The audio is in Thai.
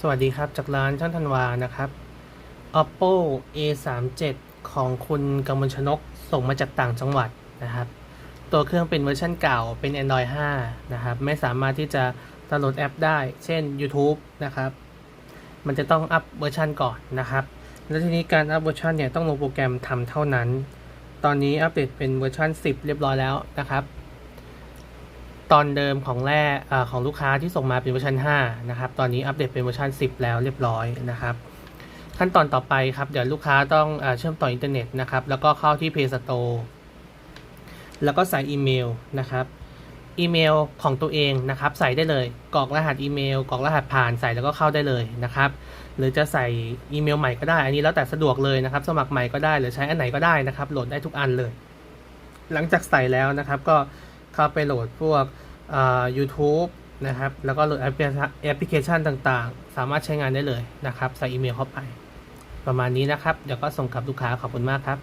สวัสดีครับ จากร้านช่างธันวานะครับ oppo a 3 7ของคุณกำมลชนกส่งมาจากต่างจังหวัดนะครับ ตัวเครื่องเป็นเวอร์ชันเก่าเป็น Android 5 นะครับ ไม่สามารถที่จะดาวน์โหลดแอปได้ เช่น YouTube นะครับ มันจะต้องอัปเวอร์ชันก่อนนะครับ แล้วทีนี้การอัปเวอร์ชันเนี่ยต้องลงโปรแกรมทำเท่านั้น ตอนนี้อัปเดตเป็นเวอร์ชัน10 เรียบร้อยแล้วนะครับ ตอนเดิมของแรกอาของลูกค้าที่ส่งมาเป็นเวอร์ชัน5นะครับ ตอนนี้อัปเดตเป็นเวอร์ชัน10 แล้วเรียบร้อยนะครับ ขั้นตอนต่อไปครับ เดี๋ยวลูกค้าต้องอเชื่อมต่ออินเทอร์เน็ตนะครับ แล้วก็เข้าที่ Play Store แล้วก็ใส่อีเมลนะครับ อีเมลของตัวเองนะครับ ใส่ได้เลย กรอกรหัสอีเมล กรอกรหัสผ่านใส่แล้วก็เข้าได้เลยนะครับ หรือจะใส่อีเมลใหม่ก็ได้ อันนี้แล้วแต่สะดวกเลยนะครับ สมัครใหม่ก็ได้ หรือใช้อันไหนก็ได้นะครับ โหลดได้ทุกอันเลย หลังจากใส่แล้วนะครับ ก็ เข้าไปโหลดพวกยูทูบนะครับ แล้วก็โหลดแอปพลิเคชันต่างๆ สามารถใช้งานได้เลยนะครับ ใส่อีเมลเข้าไป ประมาณนี้นะครับ เดี๋ยวก็ส่งกลับลูกค้าขอบคุณมากครับ